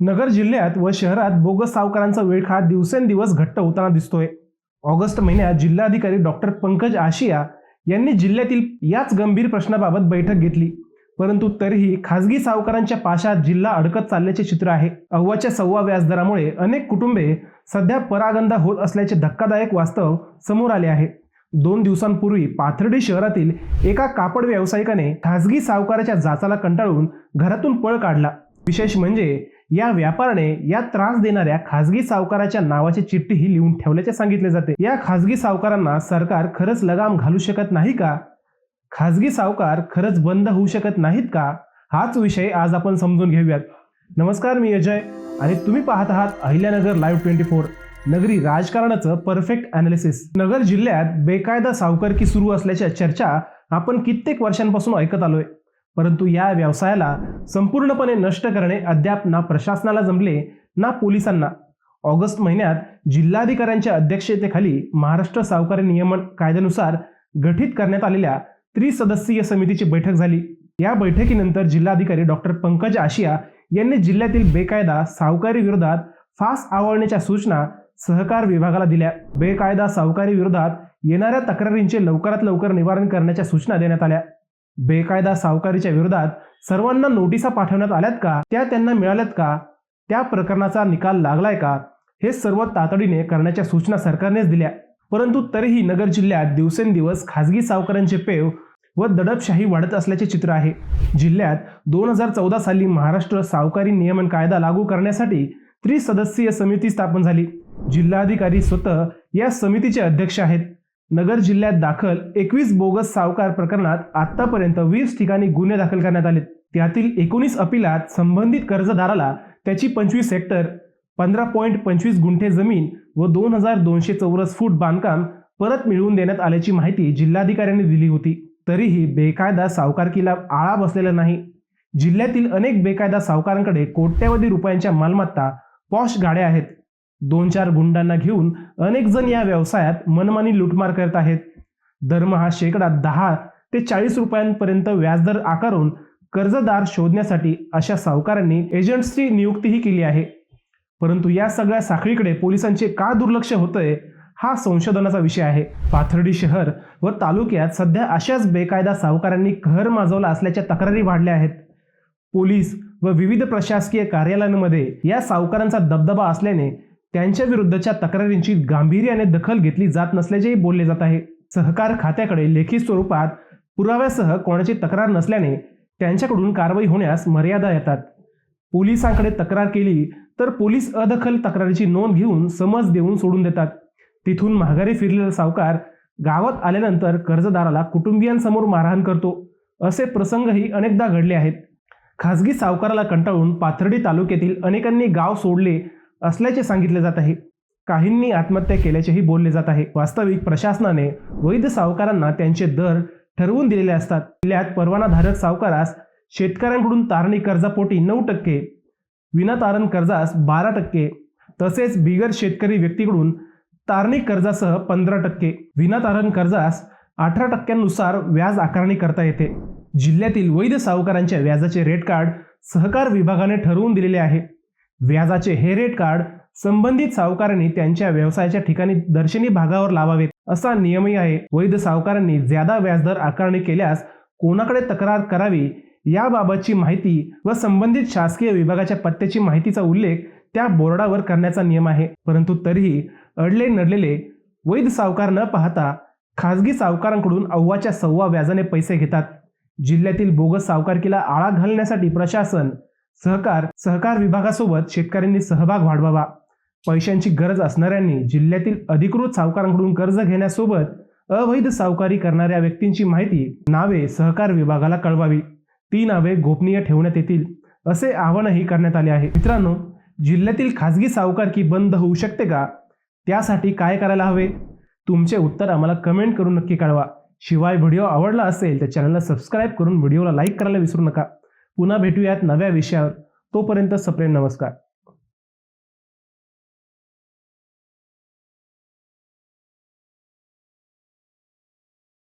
नगर जिल्ह्यात व शहरात बोगस सावकारांचा वेळ खा दिवसेंदिवस घट्ट होताना दिसतोय. ऑगस्ट महिन्यात जिल्हाधिकारी डॉक्टर पंकज आशिया यांनी जिल्ह्यातील याच गंभीर प्रश्नाबाबत बैठक घेतली. परंतु तरीही खासगी सावकारांच्या पाशात जिल्हा अडकत चालल्याचे चित्र आहे. अव्वाच्या सव्वा व्याजदरामुळे अनेक कुटुंबे सध्या परागंदा होत असल्याचे धक्कादायक वास्तव समोर आले आहे. दोन दिवसांपूर्वी पाथर्डी शहरातील एका कापड व्यावसायिकाने खासगी सावकाराच्या जाचाला कंटाळून घरातून पळ काढला. विशेष म्हणजे या व्यापाराने या त्रास देणाऱ्या खासगी सावकाराच्या नावाची चिठ्ठीही लिहून ठेवल्याचे सांगितले जाते. या खासगी सावकारांना सरकार खरंच लगाम घालू शकत नाही का? खासगी सावकार खरंच बंद होऊ शकत नाहीत का? हाच विषय आज आपण समजून घेऊयात. नमस्कार मी अजय. आणि तुम्ही पाहत आहात अहिल्यानगर लाईव्ह ट्वेंटी फोर. नगरी राजकारणाचं परफेक्ट अनालिसिस नगर जिल्ह्यात बेकायदा सावकारकी सुरू असल्याच्या चर्चा आपण कित्येक वर्षांपासून ऐकत आलोय. परंतु या व्यवसायाला संपूर्णपणे नष्ट करणे अद्याप ना प्रशासनाला जमले ना पोलिसांना. ऑगस्ट महिन्यात जिल्हाधिकाऱ्यांच्या अध्यक्षतेखाली महाराष्ट्र सावकारी नियमन कायद्यानुसार गठीत करण्यात आलेल्या त्रिसदस्यीय समितीची बैठक झाली. या बैठकीनंतर जिल्हाधिकारी डॉक्टर पंकज आशिया यांनी जिल्ह्यातील बेकायदा सावकारी विरोधात फास आवळण्याच्या सूचना सहकार विभागाला दिल्या. बेकायदा सावकारी विरोधात येणाऱ्या तक्रारींचे लवकरात लवकर निवारण करण्याच्या सूचना देण्यात आल्या. बेकायदा सावकारीच्या विरोधात सर्वांना नोटिसा पाठवण्यात आल्यात का? त्या त्यांना मिळाल्यात का? त्या प्रकरणाचा निकाल लागलाय का? हे सर्व तातडीने करण्याच्या सूचना सरकारनेच दिल्या. परंतु तरीही नगर जिल्ह्यात दिवसेंदिवस खासगी सावकारांचे पेव व दडपशाही वाढत असल्याचे चित्र आहे. जिल्ह्यात दोन हजार चौदा साली महाराष्ट्र सावकारी नियमन कायदा लागू करण्यासाठी त्रिसदस्यीय समिती स्थापन झाली. जिल्हाधिकारी स्वतः या समितीचे अध्यक्ष आहेत. नगर जिल्ह्यात दाखल एकवीस बोगस सावकार प्रकरणात आतापर्यंत वीस ठिकाणी गुन्हे दाखल करण्यात आले त्यातील एकोणीस अपिलात संबंधित कर्जदाराला त्याची पंचवीस हेक्टर पंधरा पॉईंट पंचवीस गुंठे जमीन व दोन हजार दोनशे चौरस फूट बांधकाम परत मिळवून देण्यात आल्याची माहिती जिल्हाधिकाऱ्यांनी दिली होती. तरीही बेकायदा सावकारकीला आळा बसलेला नाही. जिल्ह्यातील अनेक बेकायदा सावकारांकडे कोट्यवधी रुपयांच्या मालमत्ता पॉश गाड्या आहेत. दोन चार गुंडांना घेऊन अनेक जण या व्यवसायात मनमानी लुटमार करत आहेत. दरमहा शेकडा दहा ते चाळीस रुपयांपर्यंत व्याजदर आकारून कर्जदार शोधण्यासाठी अशा सावकारांनी एजंट्सची नियुक्तीही केली आहे. परंतु या सगळ्या साखळीकडे पोलिसांचे का दुर्लक्ष होतंय हा संशोधनाचा विषय आहे. पाथर्डी शहर व तालुक्यात सध्या अशाच बेकायदा सावकारांनी कहर माजवला असल्याच्या तक्रारी वाढल्या आहेत. पोलीस व विविध प्रशासकीय कार्यालयांमध्ये या सावकारांचा दबदबा असल्याने त्यांच्या विरुद्धच्या तक्रारींची गांभीर्याने दखल घेतली जात नसल्याचेही बोलले जात आहे. सहकार खात्याकडे लेखी स्वरूपात पुराव्यासह कोणाची तक्रार नसल्याने त्यांच्याकडून कारवाई होण्यास मर्यादा येतात. पोलिसांकडे तक्रार केली तर पोलीस अदखल तक्रारीची नोंद घेऊन समज देऊन सोडून देतात. तिथून माघारी फिरलेला सावकार गावात आल्यानंतर कर्जदाराला कुटुंबियांसमोर मारहाण करतो. असे प्रसंगही अनेकदा घडले आहेत. खासगी सावकाराला कंटाळून पाथर्डी तालुक्यातील अनेकांनी गाव सोडले असल्याचे सांगितले जात आहे. काहींनी आत्महत्या केल्याचेही बोलले जात आहे. वास्तविक प्रशासनाने वैध सावकारांना त्यांचे दर ठरवून दिलेले असतात. जिल्ह्यात परवानाधारक सावकारास शेतकऱ्यांकडून तारणी कर्जापोटी नऊ टक्के विनातारण कर्जास बारा टक्के तसेच बिगर शेतकरी व्यक्तीकडून तारणी कर्जासह पंधरा टक्के विनातारण कर्जास अठरा टक्क्यांनुसार व्याज आकारणी करता येते. जिल्ह्यातील वैध सावकारांच्या व्याजाचे रेट कार्ड सहकार विभागाने ठरवून दिलेले आहे. व्याजाचे हे रेट कार्ड संबंधित सावकारांनी त्यांच्या व्यवसायाच्या ठिकाणी दर्शनी भागावर लावावेत असा नियमही आहे. वैध सावकारांनी ज्यादा व्याजदर आकारणी केल्यास कोणाकडे तक्रार करावी याबाबतची माहिती व संबंधित शासकीय विभागाच्या पत्त्याची माहितीचा उल्लेख त्या बोर्डावर करण्याचा नियम आहे. परंतु तरीही अडले नडलेले वैध सावकार न पाहता खाजगी सावकारांकडून अव्वाच्या सव्वा व्याजाने पैसे घेतात. जिल्ह्यातील बोगस सावकारकीला आळा घालण्यासाठी प्रशासन सहकार सहकार विभागासोबत शेतकऱ्यांनी सहभाग वाढवावा. पैशांची गरज असणाऱ्यांनी जिल्ह्यातील अधिकृत सावकारांकडून कर्ज घेण्यासोबत अवैध सावकारी करणाऱ्या व्यक्तींची माहिती नावे सहकार विभागाला कळवावी. ती नावे गोपनीय ठेवण्यात येतील असे आवाहनही करण्यात आले आहे. मित्रांनो जिल्ह्यातील खासगी सावकारकी बंद होऊ शकते का? त्यासाठी काय करायला हवे? तुमचे उत्तर आम्हाला कमेंट करून नक्की कळवा. शिवाय व्हिडिओ आवडला असेल तर चॅनलला सबस्क्राईब करून व्हिडिओला लाईक करायला विसरू नका. पुन्हा भेटूयात नव्या विषयावर. तोपर्यंत सप्रेम नमस्कार.